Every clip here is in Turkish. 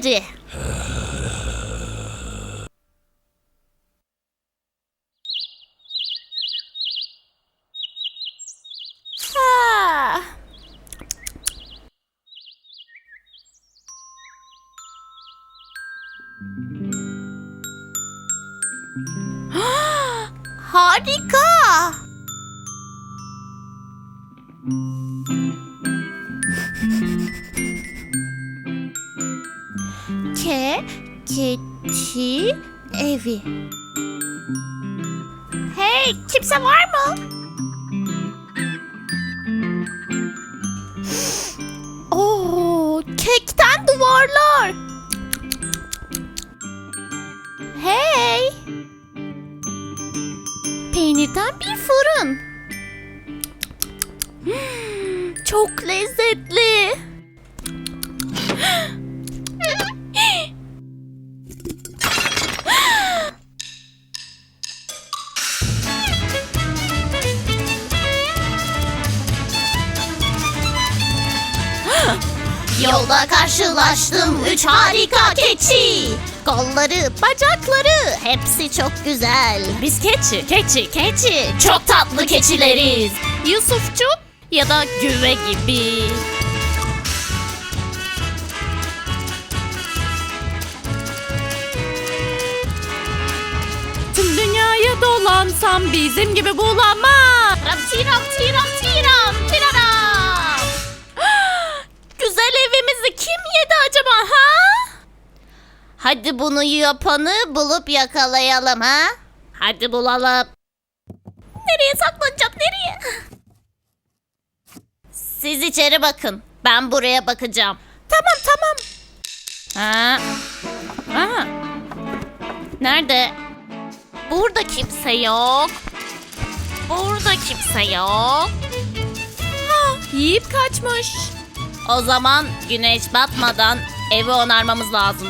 Ha. Harika. Ke, keti, evi. Hey, kimse var mı? Oo, kekten duvarlar. Hey. Peynirden bir fırın. Çok lezzetli. Yolda karşılaştım üç harika keçi. Kolları, bacakları hepsi çok güzel. Biz keçi, keçi, keçi. Çok tatlı keçileriz. Yusufçuk ya da güve gibi. Tüm dünyayı dolansam bizim gibi bulamam. Ram tiram tiram tiram tiraram. Güzel evimizi kim yedi acaba ha? Hadi bunu yapanı bulup yakalayalım ha. Hadi bulalım. Nereye saklanacağım nereye? Siz içeri bakın. Ben buraya bakacağım. Tamam tamam. Ha. Ha. Nerede? Burada kimse yok. Burada kimse yok. Ha, yiyip kaçmış. O zaman güneş batmadan evi onarmamız lazım.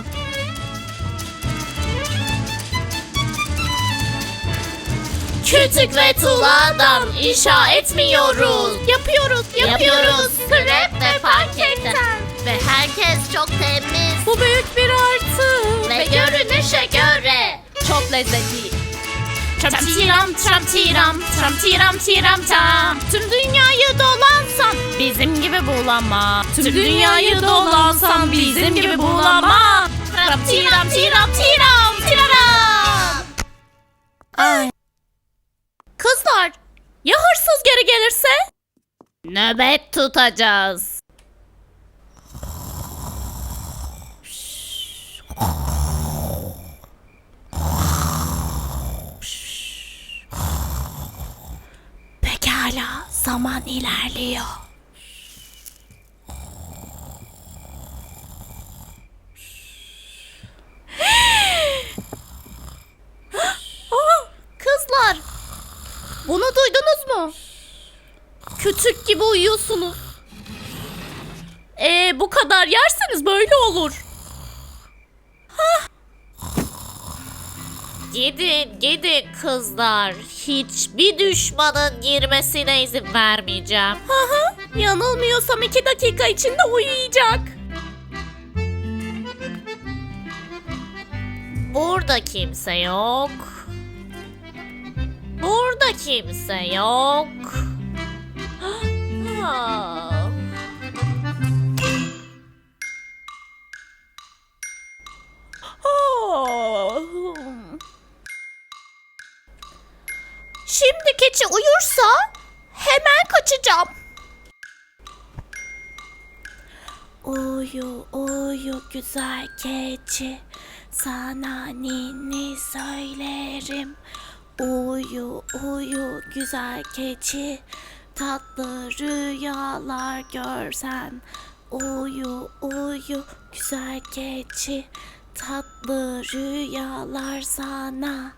Kütük ve tuğladan inşa etmiyoruz. Yapıyoruz, Yapıyoruz krep ve parketten. Ve herkes çok temiz. Bu büyük bir artı. Ve görünüşe göre. Çok lezzetli. Tram tiram tram tiram tram tiram tiram tam. Tüm dünyayı dolansan bulama. Tüm dünyayı dolansan bizim gibi bulama. Tram tiram tiram tiram tiraram. Ay. Kızlar ya hırsız geri gelirse? Nöbet tutacağız. Pekala, zaman ilerliyor. Aa, kızlar, bunu duydunuz mu? Kütük gibi uyuyorsunuz. Ee, bu kadar yerseniz böyle olur. Gidin gidin kızlar. Hiçbir düşmanın girmesine izin vermeyeceğim. Hı. Yanılmıyorsam iki dakika içinde uyuyacak. Burada kimse yok. Burada kimse yok. Ah. Şimdi keçi uyursa hemen kaçacağım. Uyu uyu güzel keçi sana ninni söylerim. Uyu uyu güzel keçi tatlı rüyalar görsen. Uyu uyu güzel keçi tatlı rüyalar sana.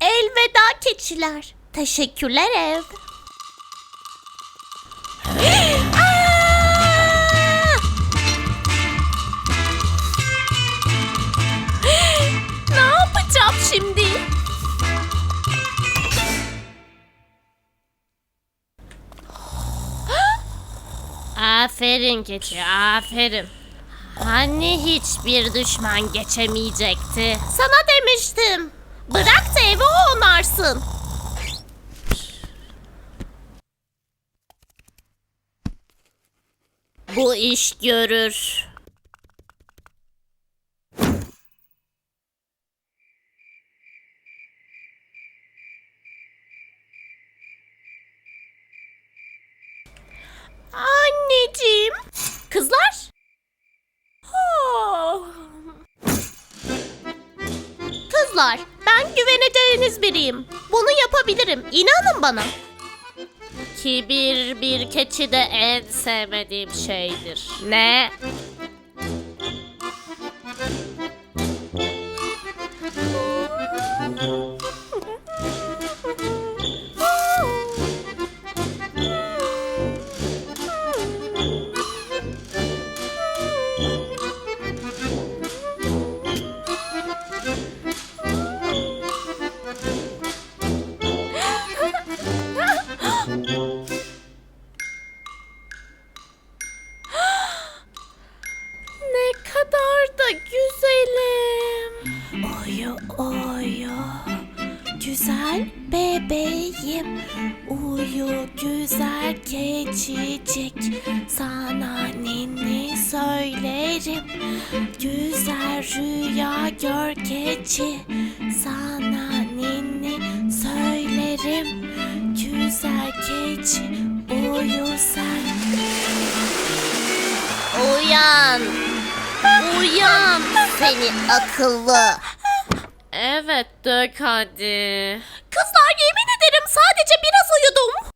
Elveda keçiler. Teşekkürler ev. Aferin keçi, aferin. Hani hiçbir düşman geçemeyecekti. Sana demiştim. Bırak da evi onarsın. Bu iş görür. Kızlar. Oh. Kızlar, ben güveneceğiniz biriyim. Bunu yapabilirim. İnanın bana. Kibir bir keçide en sevmediğim şeydir. Ne Oyu. Güzel bebeğim. Uyu güzel keçicik. Sana ninni söylerim. Güzel rüya gör keçi. Sana ninni söylerim. Güzel keçi uyu sen. Uyan! Uyan seni akıllı. Evet dök hadi. Kızlar yemin ederim sadece biraz uyudum.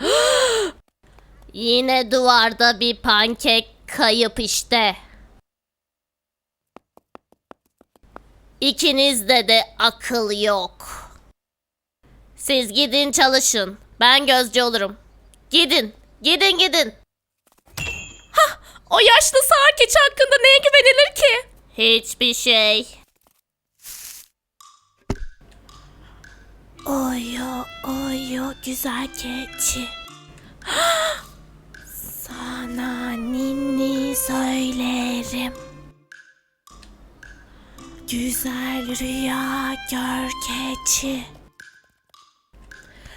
Yine duvarda bir pankek kayıp işte. İkinizde de akıl yok. Siz gidin çalışın. Ben gözcü olurum. Gidin, gidin gidin. O yaşlı sağır keçi hakkında neye güvenilir ki? Hiçbir şey. Oyu oyu güzel keçi. Sana ninni söylerim. Güzel rüya gör keçi.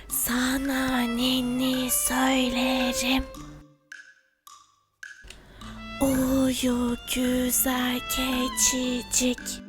Sana ninni söylerim. Uyu güzel keçicik.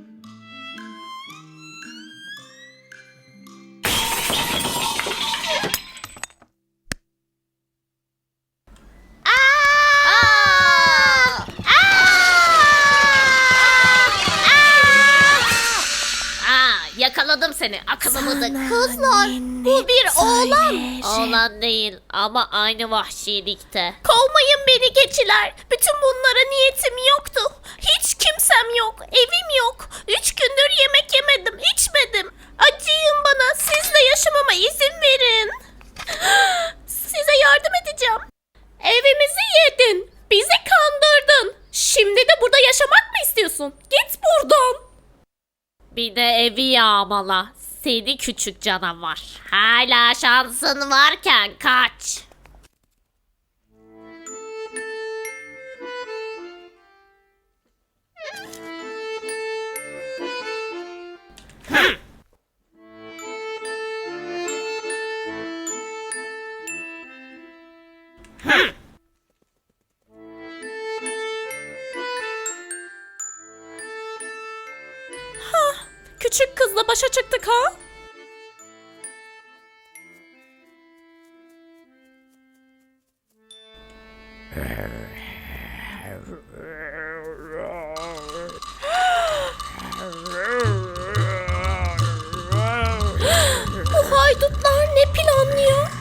Yakaladım seni akıllımı da. Kızlar bu bir oğlan. Oğlan değil ama aynı vahşilikte. Kovmayın beni keçiler. Bütün bunlara niyetim yoktu. Hiç kimsem yok. Evim yok. Üç gündür yemek yemedim. içmedim. Acıyın bana. Siz de yaşamama izin verin. Size yardım edeceğim. Evimizi yedin. Bizi kandırdın. Şimdi de burada yaşamak mı istiyorsun? Git buradan. Bir de evi yağmala. Seni küçük canavar. Hala şansın varken kaç. Başa çıktık ha? Bu haydutlar ne planlıyor?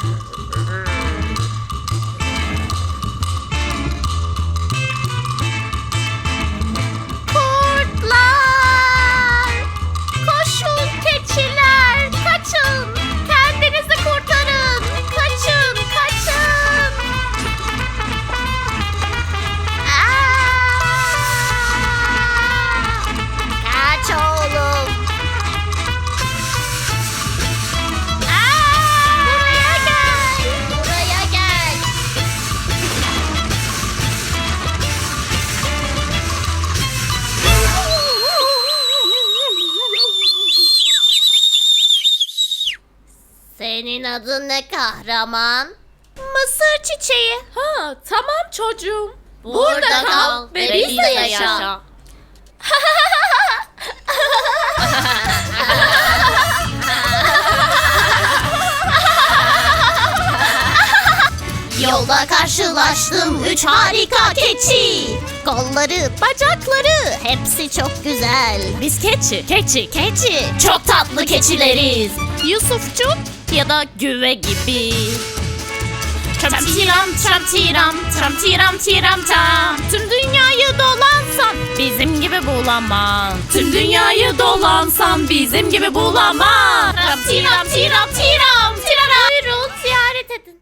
Adın ne kahraman? Mısır çiçeği. Ha tamam çocuğum. Burada, kal ve bizle yaşa. Yolda karşılaştım üç harika keçi. Kolları, bacakları hepsi çok güzel. Biz keçi, keçi, keçi. Çok tatlı keçileriz. Yusufçuk ya da güve gibi. Çam tiram çam tiram çam tiram tiram çam. Tüm dünyayı dolansan bizim gibi bulamam. Tüm dünyayı dolansan bizim gibi bulamam. Tiram tiram tiram tiram tirara Buyurun ziyaret edin.